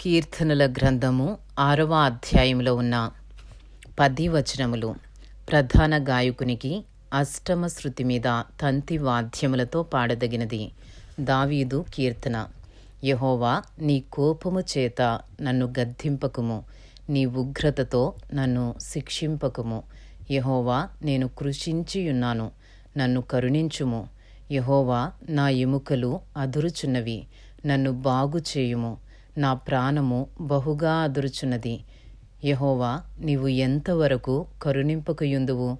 కీర్తనల గ్రంథము ఆరవ అధ్యాయంలో ఉన్న పది వచనములు ప్రధాన గాయకునికి అష్టమ శృతి మీద తంతి వాద్యములతో పాడదగినది దావీదు కీర్తన. యహోవా నీ కోపము చేత నన్ను గద్దింపకుము. నీ ఉగ్రతతో నన్ను శిక్షింపకుము. యహోవా నేను కృషించియున్నాను నన్ను కరుణించుము. యహోవా నా ఎముకలు అదురుచున్నవి నన్ను బాగు చేయుము నా ప్రాణము బహుగా అదురుచున్నది. యహోవా నీవు ఎంతవరకు కరుణింపకయుందువు?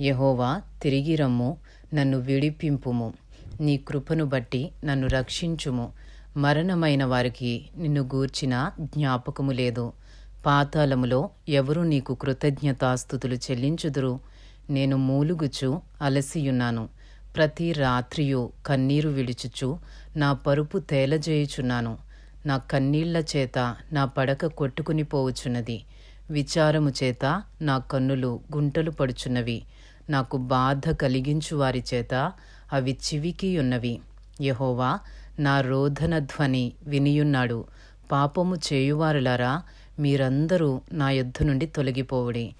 యహోవా తిరిగి రమ్ము నన్ను విడిపింపుము. నీ కృపను బట్టి నన్ను రక్షించుము. మరణమైన వారికి నిన్ను గూర్చిన జ్ఞాపకము లేదు. పాతాళములో ఎవరు నీకు కృతజ్ఞతాస్థుతులు చెల్లించుదురు? నేను మూలుగుచు అలసియున్నాను. ప్రతి రాత్రియు కన్నీరు విడిచుచు నా పరుపు తేలజేయుచున్నాను. నా కన్నీళ్ళ చేత నా పడక కొట్టుకుని పోవుచున్నది. విచారము చేత నా కన్నులు గుంటలు పడుచున్నవి. నాకు బాధ కలిగించు వారి చేత అవి చివికి ఉన్నవి యహోవా నా రోధన ధ్వని వినియున్నాడు. పాపము చేయువారులారా మీరందరూ నా యొద్ద నుండి తొలగిపోవుడి.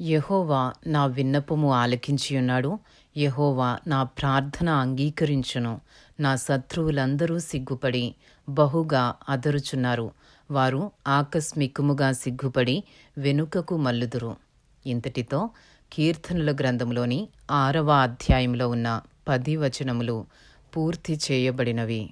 యహోవా నా విన్నపము ఆలకించియున్నాడు. యహోవా నా ప్రార్థన అంగీకరించును. నా శత్రువులందరూ సిగ్గుపడి బహుగా అదరుచున్నారు. వారు ఆకస్మికముగా సిగ్గుపడి వెనుకకు మల్లుదురు ఇంతటితో కీర్తనల గ్రంథంలోని ఆరవ అధ్యాయంలో ఉన్న పది వచనములు పూర్తి చేయబడినవి.